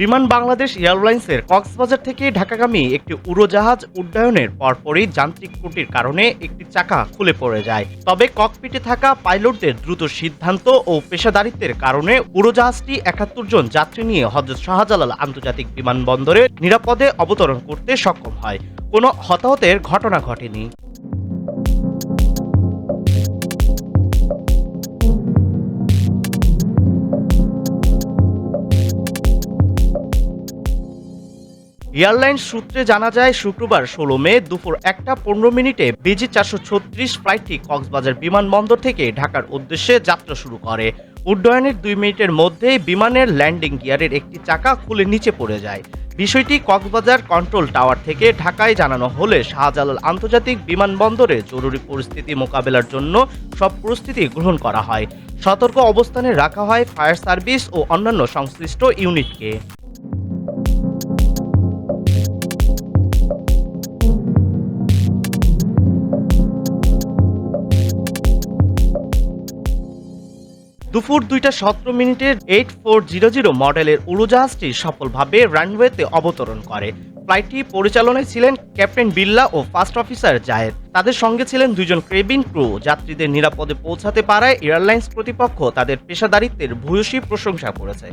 বিমান বাংলাদেশ এয়ারলাইন্সের কক্সবাজার থেকে ঢাকাগামী একটি উড়োজাহাজ উড্ডয়নের পরপরই যান্ত্রিক ত্রুটির কারণে একটি চাকা খুলে পড়ে যায়। তবে ককপিটে থাকা পাইলটদের দ্রুত সিদ্ধান্ত ও পেশাদারিত্বের কারণে উড়োজাহাজটি একাত্তর জন যাত্রী নিয়ে হজরত শাহজালাল আন্তর্জাতিক বিমানবন্দরে নিরাপদে অবতরণ করতে সক্ষম হয়। কোনো হতাহতের ঘটনা ঘটেনি। এয়ারলাইন সূত্রে জানা যায়, শুক্রবার ষোলো মে দুপুর একটা পনেরো মিনিটে বিজি চারশো ছত্রিশ ফ্লাইটটি কক্সবাজার বিমানবন্দর থেকে ঢাকার উদ্দেশ্যে যাত্রা শুরু করে। উড্ডয়নের দুই মিনিটের মধ্যেই বিমানের ল্যান্ডিং গিয়ারের একটি চাকা খুলে নিচে পড়ে যায়। বিষয়টি কক্সবাজার কন্ট্রোল টাওয়ার থেকে ঢাকায় জানানো হলে শাহজালাল আন্তর্জাতিক বিমানবন্দরে জরুরি পরিস্থিতি মোকাবেলার জন্য সব প্রস্তুতি গ্রহণ করা হয়। সতর্ক অবস্থানে রাখা হয় ফায়ার সার্ভিস ও অন্যান্য সংশ্লিষ্ট ইউনিটকে। দুপুর দুইটা সতেরো মিনিটের এইট ফোর জিরো জিরো মডেলের উড়োজাহাজটি সফলভাবে রানওয়েতে অবতরণ করে। ফ্লাইটটি পরিচালনায় ছিলেন ক্যাপ্টেন বিল্লা ও ফার্স্ট অফিসার জায়েদ। তাদের সঙ্গে ছিলেন দুজন ক্রেবিন ক্রু। যাত্রীদের নিরাপদে পৌঁছাতে পারায় এয়ারলাইন্স কর্তৃপক্ষ তাদের পেশাদারিত্বের ভূয়সী প্রশংসা করেছে।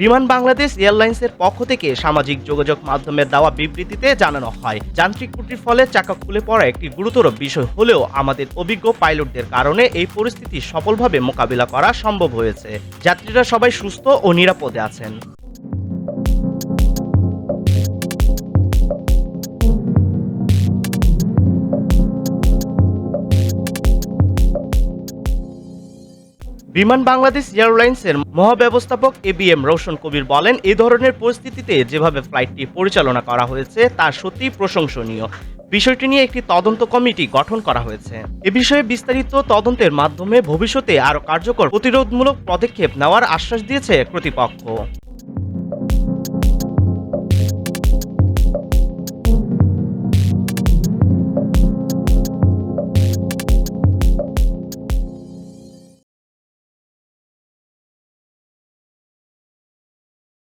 বিমান বাংলাদেশ এয়ারলাইন্সের পক্ষ থেকে সামাজিক যোগাযোগ মাধ্যমে দেওয়া বিবৃতিতে জানানো হয়, যান্ত্রিক ত্রুটির ফলে চাকা খুলে পড়া একটি গুরুতর বিষয় হলেও আমাদের অভিজ্ঞ পাইলটদের কারণে এই পরিস্থিতি সফলভাবে মোকাবিলা করা সম্ভব হয়েছে। যাত্রীরা সবাই সুস্থ ও নিরাপদে আছেন। বিমান বাংলাদেশ এয়ারলাইন্সের মহাব্যবস্থাপক এ বি এম রৌশন কবির বলেন, এ ধরনের পরিস্থিতিতে যেভাবে ফ্লাইটটি পরিচালনা করা হয়েছে, তা সত্যি প্রশংসনীয়। বিষয়টি নিয়ে একটি তদন্ত কমিটি গঠন করা হয়েছে। এ বিষয়ে বিস্তারিত তদন্তের মাধ্যমে ভবিষ্যতে আরও কার্যকর প্রতিরোধমূলক পদক্ষেপ নেওয়ার আশ্বাস দিয়েছে কর্তৃপক্ষ।